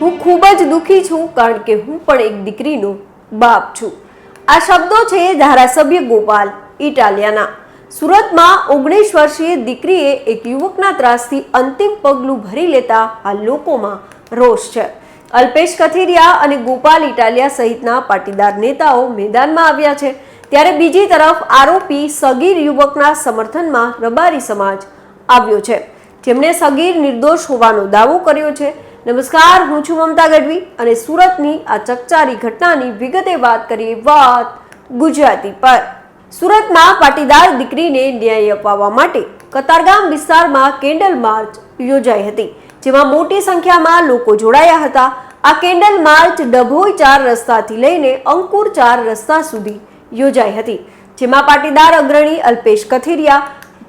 ખૂબ જ દુઃખી છું કારણ કે હું પણ એક દીકરીનો બાપ છું. આ શબ્દો છે ધારાસભ્ય ગોપાલ ઇટાલિયાના. સુરતમાં ઓગણીસ વર્ષીય દીકરીએ એક યુવકના ત્રાસથી અંતિમ પગલું ભરી લેતા આ લોકોમાં રોષ છે. અલ્પેશ કથિરિયા અને ગોપાલ ઇટાલિયા સહિતના પાટીદાર નેતાઓ મેદાનમાં આવ્યા છે. ત્યારે બીજી તરફ આરોપી સગીર યુવકના સમર્થનમાં રબારી સમાજ આવ્યો છે. જેમણે સગીર નિર્દોષ હોવાનો દાવો કર્યો છે. નમસ્કાર, હું છું મમતા ગઢવી અને સુરતની આ ચકચારી ઘટનાની વિગતે વાત કરીએ વાત ગુજરાતી પર. સુરતમાં પાટીદાર દીકરીને ન્યાય અપાવવા માટે કતારગામ વિસ્તારમાં કેન્ડલ માર્ચ યોજાઈ હતી, જેમાં મોટી સંખ્યામાં લોકો જોડાયા હતા. આ કેન્ડલ માર્ચ ડભોઈ ચાર રસ્તાથી લઈને અંકુર ચાર રસ્તા સુધી યોજાઈ હતી, જેમાં પાટીદાર અગ્રણી અલ્પેશ કથિરિયા,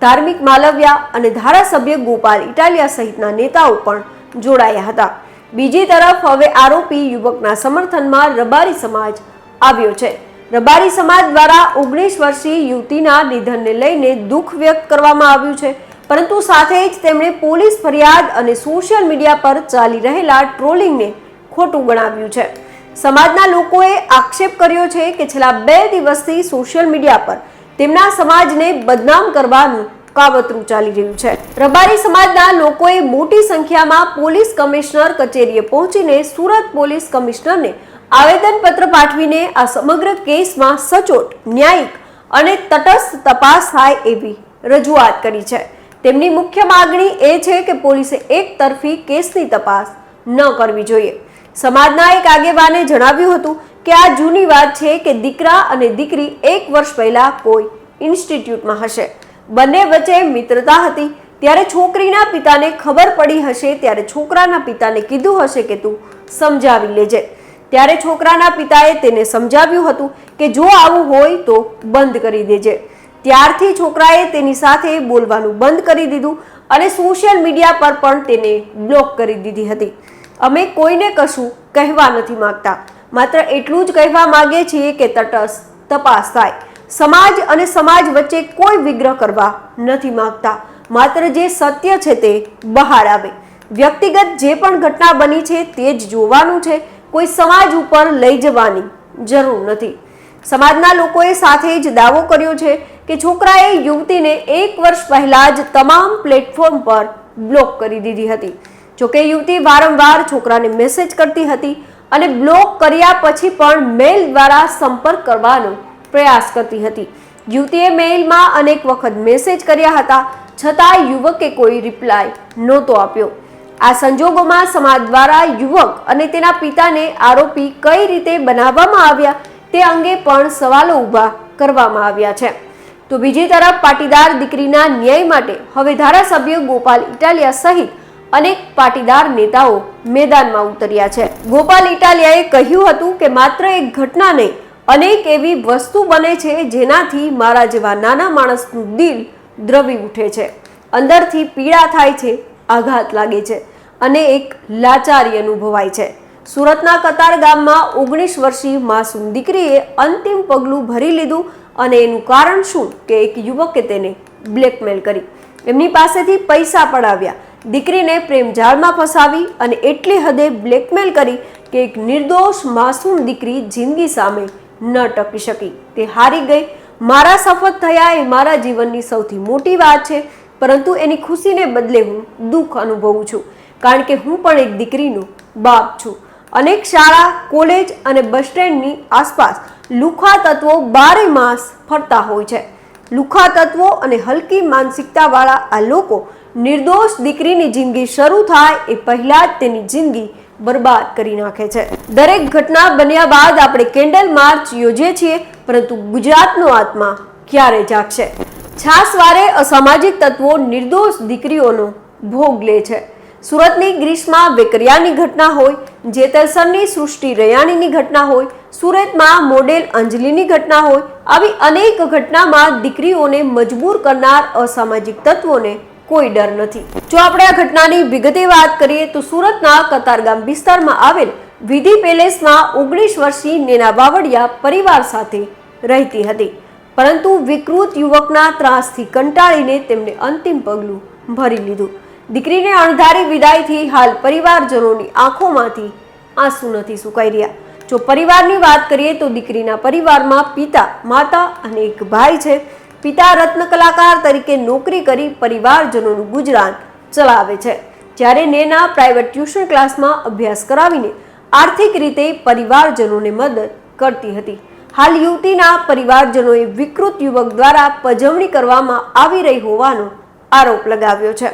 ધાર્મિક માલવ્યા અને ધારાસભ્ય ગોપાલ ઇટાલિયા સહિતના નેતાઓ પણ જોડાયા હતા. બીજી તરફ હવે આરોપી યુવકના સમર્થનમાં રબારી સમાજ આવ્યો છે. રબારી સમાજ દ્વારા ઓગણીસ વર્ષીય યુવતીના નિધનને લઈને દુઃખ વ્યક્ત કરવામાં આવ્યું છે. પરંતુ સાથે જ તેમણે પોલીસ ફરિયાદ અને સોશિયલ મીડિયા પર ચાલી રહેલા ટ્રોલિંગને ખોટું ગણાવ્યું છે. સમાજના લોકોએ આક્ષેપ કર્યો છે કે છેલ્લા બે દિવસથી સોશિયલ મીડિયા પર તેમના સમાજને બદનામ કરવાનું કાવતરું ચાલી રહ્યું છે. રબારી સમાજના લોકોએ મોટી સંખ્યામાં પોલીસ કમિશનર કચેરીએ પહોંચીને સુરત પોલીસ કમિશનરને આવેદનપત્ર પાઠવીને આ સમગ્ર કેસમાં સચોટ, ન્યાયિક અને તટસ્થ તપાસ થાય એવી રજૂઆત કરી છે. તેમની મુખ્ય માગણી એ છે કે પોલીસે એક તરફી કેસની તપાસ ન કરવી જોઈએ. સમાજના એક આગેવાને જણાવ્યું હતું કે આ જૂની વાત છે કે દીકરા અને દીકરી એક વર્ષ પહેલા કોઈ ઇન્સ્ટિટ્યૂટમાં હશે. બંને વચ્ચે મિત્રતા હતી. ત્યારે છોકરીના પિતાને ખબર પડી હશે, ત્યારે છોકરાના પિતાને કીધું હશે કે તું સમજાવી લેજે. ત્યારે છોકરાના પિતાએ તેને સમજાવ્યું હતું કે જો આવું હોય તો બંધ કરી દેજે. ત્યારથી છોકરાએ તેની સાથે બોલવાનું બંધ કરી દીધું અને સોશિયલ મીડિયા પર પણ તેને બ્લોક કરી દીધી હતી. અમે કોઈને કશું કહેવા નથી માંગતા. માત્ર એટલું જ કહેવા માંગીએ છીએ કે તટસ્થ તપાસ થાય. સમાજ અને સમાજ વચ્ચે કોઈ વિગ્રહ કરવા નથી માંગતા. માત્ર જે સત્ય છે તે બહાર આવે. વ્યક્તિગત જે પણ ઘટના બની છે તે જ જોવાનું છે. કોઈ સમાજ ઉપર લઈ જવાની જરૂર નથી. સમાજના લોકોએ સાથે જ દાવો કર્યો છે કે છોકરાએ યુવતીને એક વર્ષ પહેલા જ તમામ પ્લેટફોર્મ પર બ્લોક કરી દીધી હતી. જોકે યુવતી વારંવાર છોકરાને મેસેજ કરતી હતી અને બ્લોક કર્યા પછી પણ મેલ દ્વારા સંપર્ક કરવાનો પ્રયાસ કરતી હતી. યુવતીએ મેઇલમાં અનેક વખત મેસેજ કર્યા હતા છતાં યુવકે કોઈ રિપ્લાય નહોતો આપ્યો. આ સંજોગોમાં સમાજ દ્વારા યુવક અને તેના પિતાને આરોપી કઈ રીતે બનાવવામાં આવ્યા તે અંગે પણ સવાલો ઊભા કરવામાં આવ્યા છે. તો બીજી તરફ પાટીદાર દીકરીના ન્યાય માટે હવે ધારાસભ્ય ગોપાલ ઇટાલિયા સહિત અનેક પાટીદાર નેતાઓ મેદાનમાં ઉતર્યા છે. ગોપાલ ઇટાલિયાએ કહ્યું હતું કે માત્ર એક ઘટના નહીં અનેક એવી વસ્તુ બને છે જેનાથી મારા જેવા નાના માણસનું દિલ દ્રવી ઉઠે છે. અંદરથી પીડા થાય છે, આઘાત લાગે છે અને એક લાચારી અનુભવાય છે. સુરતના કતાર ગામમાં ઓગણીસ વર્ષીય માસૂમ દીકરીએ અંતિમ પગલું ભરી લીધું અને એનું કારણ શું કે એક યુવકે તેને બ્લેકમેલ કરી. એમની પાસેથી પૈસા પડાવ્યા. દીકરીને પ્રેમ જાળમાં ફસાવી અને એટલી હદે બ્લેકમેલ કરી કે એક નિર્દોષ માસૂમ દીકરી જિંદગી સામે ન ટકી શકી. તે હારી ગઈ. મારા સફળ થયા એ મારા જીવનની સૌથી મોટી વાત છે, પરંતુ એની ખુશીને બદલે હું દુઃખ અનુભવું છું, કારણ કે હું પણ એક દીકરીનો બાપ છું. અનેક શાળા, કોલેજ અને બસ સ્ટેન્ડની આસપાસ લુખા તત્વો બારે માસ ફરતા હોય છે. લુખા તત્વો અને હલકી માનસિકતાવાળા આ લોકો નિર્દોષ દીકરીની જિંદગી શરૂ થાય એ પહેલાં જ તેની જિંદગી બરબાદ કરી નાખે છે. દરેક ઘટના બન્યા બાદ આપણે કેન્ડલ માર્ચ યોજીએ છીએ, પરંતુ ગુજરાતનો આત્મા ક્યારે જાગશે? છાસવારે અસામાજિક તત્વો નિર્દોષ દીકરીઓનો ભોગ લે છે. સુરતની ગ્રીસમાં વેકરિયાની ઘટના હોય, જેતલસરની સૃષ્ટિ રયાણીની ઘટના હોય, સુરતમાં મોડેલ અંજલિની ઘટના હોય, આવી અનેક ઘટનામાં દીકરીઓને મજબૂર કરનાર અસામાજિક તત્વોને કોઈ ડર નથી. જો આપણે આ ઘટનાની વિગતે વાત કરીએ તો સુરતના કતારગામ વિસ્તારમાં આવેલ વિધિ પેલેસમાં ઓગણીસ વર્ષની નેના બાવળિયા પરિવાર સાથે રહેતી હતી. પરંતુ વિકૃત યુવકના ત્રાસથી કંટાળીને તેમણે અંતિમ પગલું ભરી લીધું. દીકરીને અણધારી વિદાયથી હાલ પરિવારજનોની આંખોમાંથી આંસુ નથી સુકાઈ રહ્યા. જો પરિવારની વાત કરીએ તો દીકરીના પરિવારમાં પિતા, માતા અને એક ભાઈ છે. પિતા રત્ન કલાકાર તરીકે નોકરી કરી પરિવારજનોનું ગુજરાન ચલાવે છે. જ્યારે નેના પ્રાઇવેટ ટ્યુશન ક્લાસમાં અભ્યાસ કરાવીને આર્થિક રીતે પરિવારજનોને મદદ કરતી હતી. હાલ યુવતીના પરિવારજનોએ વિકૃત યુવક દ્વારા પજવણી કરવામાં આવી રહી હોવાનો આરોપ લગાવ્યો છે.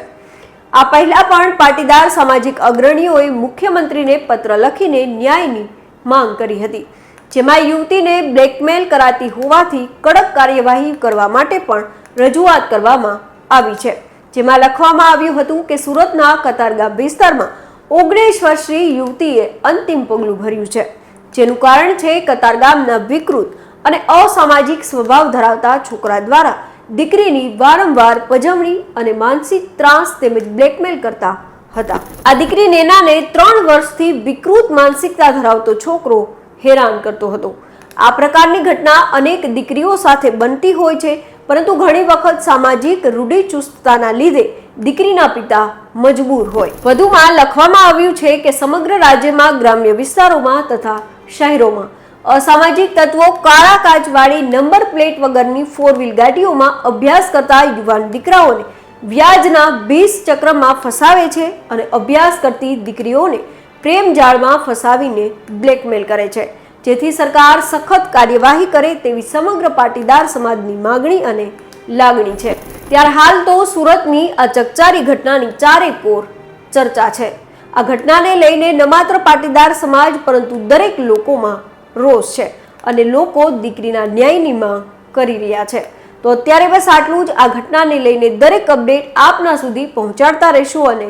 આ પહેલા પણ પાટીદાર સામાજિક અગ્રણીઓએ મુખ્યમંત્રીને પત્ર લખીને ન્યાયની માંગ કરી હતી. જેમાં યુવતીને બ્લેકમેલ કરાતી હોવાથી કડક કાર્યવાહી કરવા માટે પણ રજૂઆત કરવામાં આવી છે. જેમાં લખવામાં આવ્યું હતું કે સુરતના કતારગામ વિસ્તારમાં ઓગણીસ વર્ષની યુવતીએ અંતિમ પગલું ભર્યું છે. જેનું કારણ છે કતારગામના વિકૃત અને અસામાજિક સ્વભાવ ધરાવતા છોકરા દ્વારા દીકરીની વારંવાર પજવણી અને માનસિક ત્રાસ તેમજ બ્લેકમેલ કરતા હતા. આ દીકરી નેનાને ત્રણ વર્ષથી વિકૃત માનસિકતા ધરાવતો છોકરો હેરાન કરતો હતો. આ પ્રકારની ઘટના અનેક દીકરીઓ સાથે બનતી હોય છે, પરંતુ ઘણી વખત સામાજિક રૂઢિચુસ્તતાના લીધે દીકરીના પિતા મજબૂર હોય. વધુમાં લખવામાં આવ્યું છે કે સમગ્ર રાજ્યમાં ગ્રામ્ય વિસ્તારોમાં તથા શહેરોમાં અસામાજિક તત્વો કાળા કાચવાળી નંબર પ્લેટ વગરની ફોર વ્હીલ ગાડીઓમાં અભ્યાસ કરતા યુવાન દીકરાઓને વ્યાજના બીસ ચક્રમાં ફસાવે છે અને અભ્યાસ કરતી દીકરીઓને પ્રેમ જાળમાં ફસાવીને બ્લેકમેલ કરે છે. જેથી સરકાર સખત કાર્યવાહી કરે તેવી સમગ્ર પાટીદાર સમાજની માગણી અને લાગણી છે. ત્યારે હાલ તો સુરતની આ ચકચારી ઘટનાની ચારે કોર ચર્ચા છે. આ ઘટનાને લઈને ન માત્ર પાટીદાર સમાજ, પરંતુ દરેક લોકોમાં રોષ છે અને લોકો દીકરીના ન્યાયની માંગ કરી રહ્યા છે. તો અત્યારે બસ આટલું જ. આ ઘટનાને લઈને દરેક અપડેટ આપના સુધી પહોંચાડતા રહીશું અને